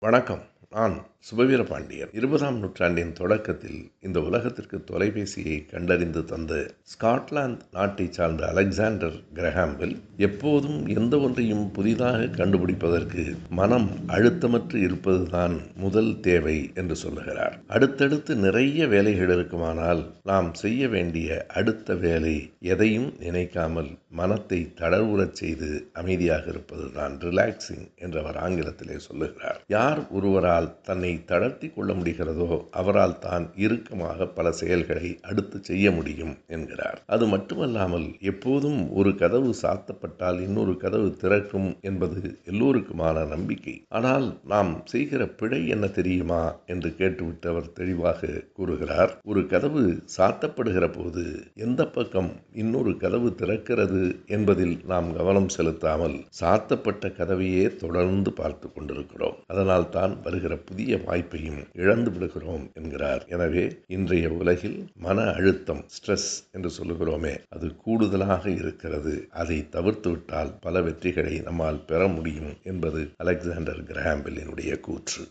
வணக்கம். நான் சுபவீர பாண்டியன் இருபதாம் நூற்றாண்டின் தொடக்கத்தில் இந்த உலகத்திற்கு தொலைபேசியை கண்டறிந்து தந்த ஸ்காட்லாந்து நாட்டைச் சார்ந்த அலெக்சாண்டர் கிரஹாம்பில் எப்போதும் எந்த ஒன்றையும் புதிதாக கண்டுபிடிப்பதற்கு மனம் அழுத்தமற்று இருப்பதுதான் முதல் தேவை என்று சொல்லுகிறார். அடுத்தடுத்து நிறைய வேலைகள் இருக்குமானால் நாம் செய்ய வேண்டிய அடுத்த வேலை எதையும் நினைக்காமல் மனத்தை தளர்வுறச் செய்து அமைதியாக இருப்பதுதான் ரிலாக்ஸிங் என்றவர் ஆங்கிலத்திலே சொல்லுகிறார். யார் ஒருவரால் தன்னை தளர்த்தி கொள்ள முடிகிறதோ அவரால் தான் இறுக்கமாக பல செயல்களை அடுத்து செய்ய முடியும் என்கிறார். அது மட்டுமல்லாமல் எப்போதும் ஒரு கதவு சாத்தப்பட்டால் இன்னொரு கதவு திறக்கும் என்பது எல்லோருக்குமான நம்பிக்கை. ஆனால் நாம் செய்கிற பிழை என்ன தெரியுமா என்று கேட்டுவிட்டு அவர் தெளிவாக கூறுகிறார். ஒரு கதவு சாத்தப்படுகிற போது எந்த பக்கம் இன்னொரு கதவு திறக்கிறது என்பதில் நாம் கவனம் செலுத்தாமல் சாத்தப்பட்ட கதவையே தொடர்ந்து பார்த்து கொண்டிருக்கிறோம். அதனால் தான் வருகிற புதிய வாய்ப்பையும் இழந்து விடுகிறோம் என்கிறார். எனவே இன்றைய உலகில் மன அழுத்தம் ஸ்ட்ரெஸ் என்று சொல்லுகிறோமே அது கூடுதலாக இருக்கிறது. அதை தவிர்த்து விட்டால் பல வெற்றிகளை நம்மால் பெற முடியும் என்பது அலெக்சாண்டர் கிரஹாம்பிலினுடைய கூற்று.